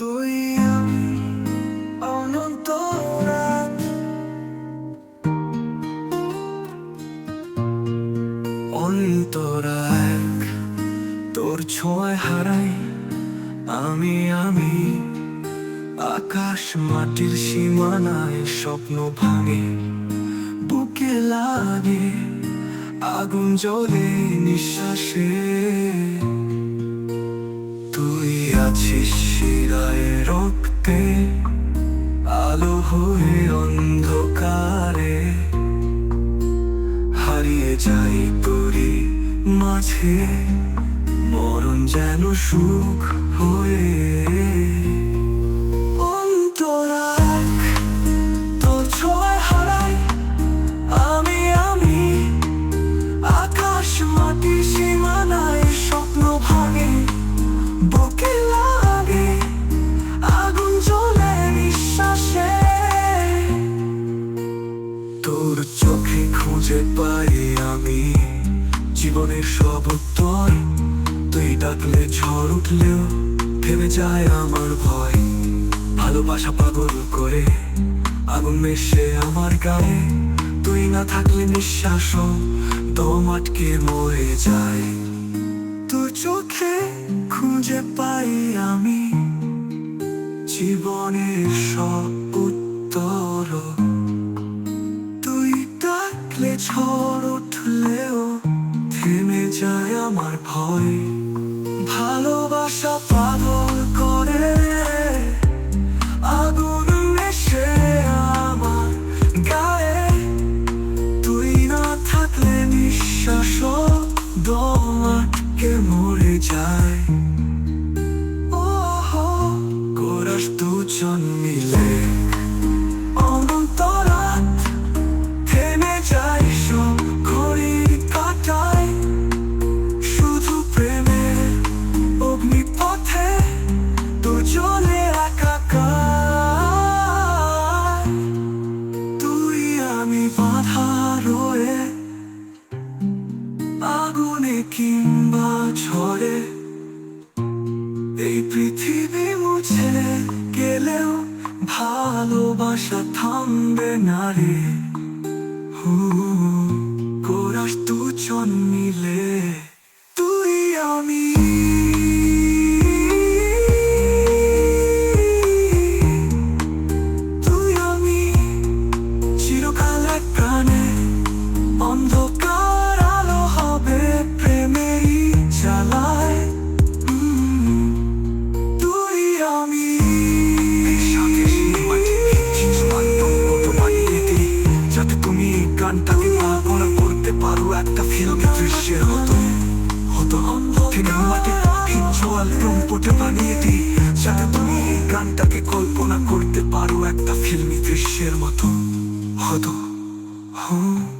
তুই আমি অনন্ত রাত। তোর ছোঁয়ায় হারাই আমি আমি। আকাশ মাটির সীমানায় স্বপ্ন ভাঙে, বুকে লাগে আগুন জ্বলে নিঃশ্বাসে। শিরায় রক্তে আলো হয়ে অন্ধকারে। হারিয়ে যাই পুরি মাঝে মরণ যেন সুখ হয়ে তোর চোখে খুঁজে পাই আমি। জীবনের সব উত্তর তুই ডাকলে ঝড় উঠলেও থেমে যায় আমার ভয়। ভালোবাসা পাগল করে, আগুন মেশে আমার গায়ে। তুই না থাকলে নিঃশ্বাসও দম আটকে মরে যায়। তোর চোখে খুঁজে পাই আমি। জীবনের সব উত্তর। ভালোবাসা পাগল করে। আগুন গায়ে। তুই না থাকলে নিঃশ্বাস দম আটকে যায়। ও কোরাস দুজন মিলে। কিংবা ঝড়ে, এই পৃথিবী মুছে গেলেও ভালোবাসা থামবে না রে। কোরাস দুজন মিলে, তুই আমি। একটা ফিল্ম দৃশ্যের হতো। থেকে মাটি ভিজুয়াল প্রম্পটে বানিয়ে দিই যাতে তুমি এই গানটাকে কল্পনা করতে পারো একটা ফিল্মি দৃশ্যের মতো, হতো। হুম।